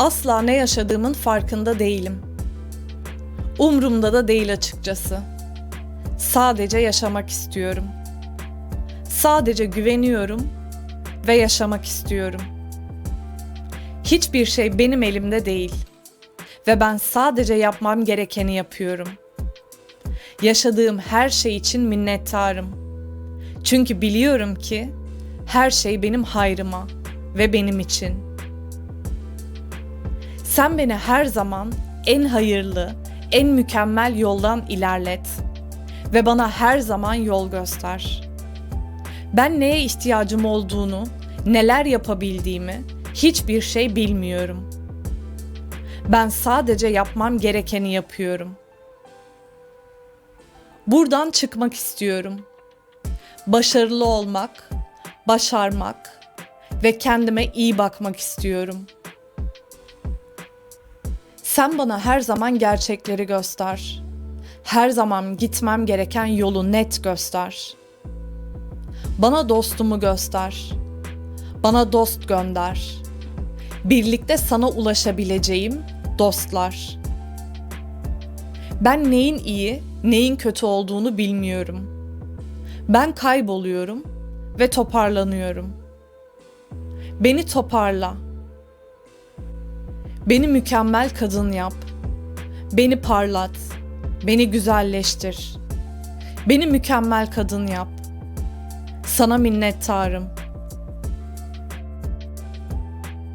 Asla ne yaşadığımın farkında değilim. Umrumda da değil açıkçası. Sadece yaşamak istiyorum. Sadece güveniyorum ve yaşamak istiyorum. Hiçbir şey benim elimde değil ve ben sadece yapmam gerekeni yapıyorum. Yaşadığım her şey için minnettarım. Çünkü biliyorum ki her şey benim hayrıma ve benim için. Sen beni her zaman en hayırlı, en mükemmel yoldan ilerlet ve bana her zaman yol göster. Ben neye ihtiyacım olduğunu, neler yapabildiğimi hiçbir şey bilmiyorum. Ben sadece yapmam gerekeni yapıyorum. Buradan çıkmak istiyorum. Başarılı olmak, başarmak ve kendime iyi bakmak istiyorum. Sen bana her zaman gerçekleri göster. Her zaman gitmem gereken yolu net göster. Bana dostumu göster. Bana dost gönder. Birlikte sana ulaşabileceğim dostlar. Ben neyin iyi, neyin kötü olduğunu bilmiyorum. Ben kayboluyorum ve toparlanıyorum. Beni toparla. Beni mükemmel kadın yap. Beni parlat. Beni güzelleştir. Beni mükemmel kadın yap. Sana minnettarım.